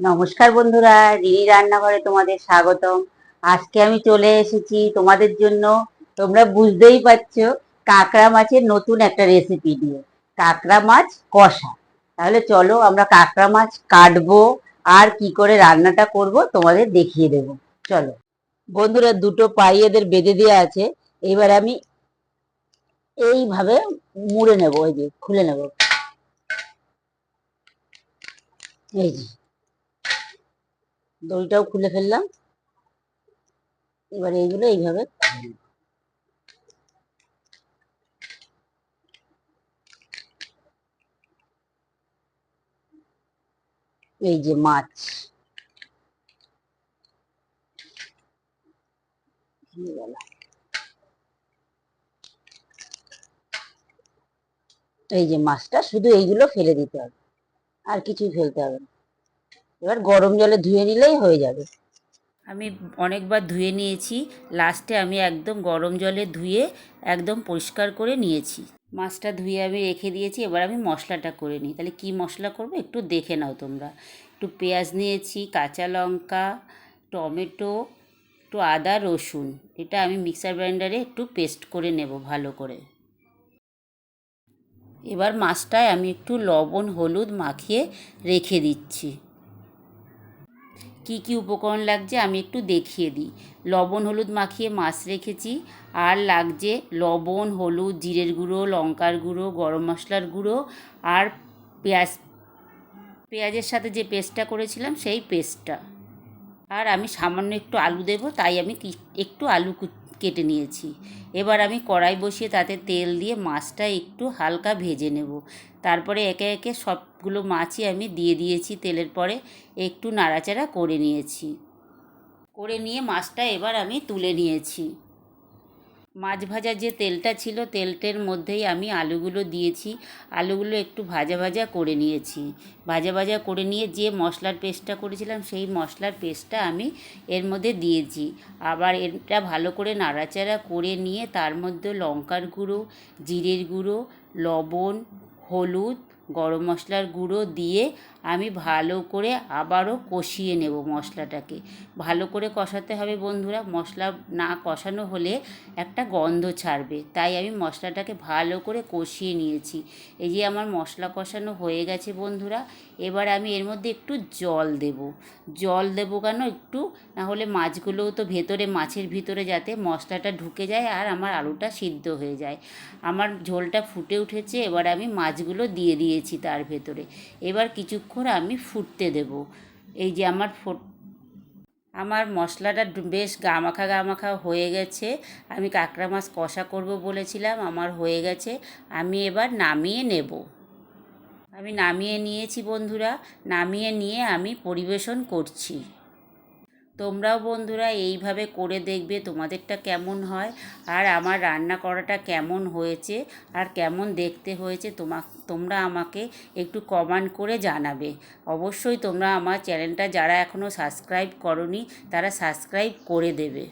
নমস্কার বন্ধুরা, রিনি রান্নাঘরে তোমাদের স্বাগতম। আজকে আমি চলে এসেছি তোমাদের জন্য। তোমরা বুঝতেই পারছ, কাঁকড়া মাছের নতুন একটা রেসিপি দিয়ে। কাঁকড়া মাছ কষা। তাহলে চলো আমরা কাঁকড়া মাছ কাটবো আর কি করে রান্নাটা করব তোমাদের দেখিয়ে দেব। চলো। বন্ধুরা, দুটো পাই এদের বেঁধে দেওয়া আছে। এবার আমি এইভাবে মুড়ে নেব ওই যে খুলে নেব। এই যে। দড়িটাও খুলে ফেললাম। এবার এইগুলো এইভাবে। এই যে মাছ। এই যে মাছটা, শুধু এইগুলো ফেলে দিতে হবে। আর কিছুই ফেলতে হবে না। এবার গরম জলে ধুয়ে নিলেই হয়ে যাবে। আমি অনেকবার ধুয়ে নিয়েছি, লাস্টে আমি একদম গরম জলে ধুয়ে একদম পরিষ্কার করে নিয়েছি। মাছটা ধুয়ে আমি রেখে দিয়েছি, এবার আমি মশলাটা করে নিই। তাহলে কি মশলা করব একটু দেখে নাও তোমরা। একটু পেঁয়াজ নিয়েছি, কাঁচা লঙ্কা, টমেটো, একটু আদা, রসুন। এটা আমি মিক্সার গ্রাইন্ডারে একটু পেস্ট করে নেব ভালো করে। এবার মাছটায় আমি একটু লবণ, হলুদ মাখিয়ে রেখে দিচ্ছি। কি কি উপকরণ লাগছে আমি একটু দেখিয়ে দিই। লবণ, হলুদ মাখিয়ে মাছ রেখেছি। আর লাগছে লবণ, হলুদ, জিরের গুঁড়ো, লঙ্কার গুঁড়ো, গরম মশলার গুঁড়ো আর পেঁয়াজ। পেঁয়াজের সাথে যে পেস্টটা করেছিলাম সেই পেস্টটা। আর আমি সামান্য একটু আলু দেবো, তাই আমি একটু আলু কু- কেটে নিয়েছি। এবার আমি কড়াই বসিয়ে তাতে তেল দিয়ে মাছটা একটু হালকা ভেজে নেব। তারপরে একে একে সবগুলো মাছই আমি দিয়ে দিয়েছি তেলের পরে, একটু নাড়াচাড়া করে নিয়েছি। করে নিয়ে মাছটা এবার আমি তুলে নিয়েছি। মাছ ভাজার যে তেলটা ছিল, তেলটার মধ্যেই আমি আলুগুলো দিয়েছি। আলুগুলো একটু ভাজা ভাজা করে নিয়েছি। ভাজা ভাজা করে নিয়ে যে মশলার পেস্টটা করেছিলাম, সেই মশলার পেস্টটা আমি এর মধ্যে দিয়েছি। আবার এটা ভালো করে নাড়াচাড়া করে নিয়ে তার মধ্যে লঙ্কার গুঁড়ো, জিরের গুঁড়ো, লবণ, হলুদ গরম মশলার গুঁড়ো দিয়ে আমি ভালো করে আবারও কষিয়ে নেব মশলাটাকে। ভালো করে কষাতে হবে বন্ধুরা, মশলা না কষানো হলে একটা গন্ধ ছাড়বে। তাই আমি মশলাটাকে ভালো করে কষিয়ে নিয়েছি। এই যে আমার মশলা কষানো হয়ে গেছে বন্ধুরা, এবার আমি এর মধ্যে একটু জল দেব। জল দেবো কেন একটু? না হলে মাছগুলোও তো ভেতরে, মাছের ভিতরে যাতে মশলাটা ঢুকে যায় আর আমার আলুটা সিদ্ধ হয়ে যায়। আমার ঝোলটা ফুটে উঠেছে, এবার আমি মাছগুলো দিয়ে দিয়েছি। তার ভেতরে। এবার কিছুক্ষণ আমি ফুটতে দেব। এই যে আমার ফোট, আমার মশলাটা বেশ গামাখা গামাখা হয়ে গেছে। আমি কাঁকড়া মাছ কষা করব বলেছিলাম, আমার হয়ে গেছে। আমি এবার নামিয়ে নেব। আমি নামিয়ে নিয়েছি বন্ধুরা। নামিয়ে নিয়ে আমি পরিবেশন করছি। তোমরাও বন্ধুরা এইভাবে করে দেখবে তোমাদেরটা কেমন হয় আর আমার রান্না করাটা কেমন হয়েছে আর কেমন দেখতে হয়েছে তোমা, তোমরা আমাকে একটু কমেন্ট করে জানাবে। অবশ্যই তোমরা আমার চ্যানেলটা যারা এখনও সাবস্ক্রাইব করনি তারা সাবস্ক্রাইব করে দেবে।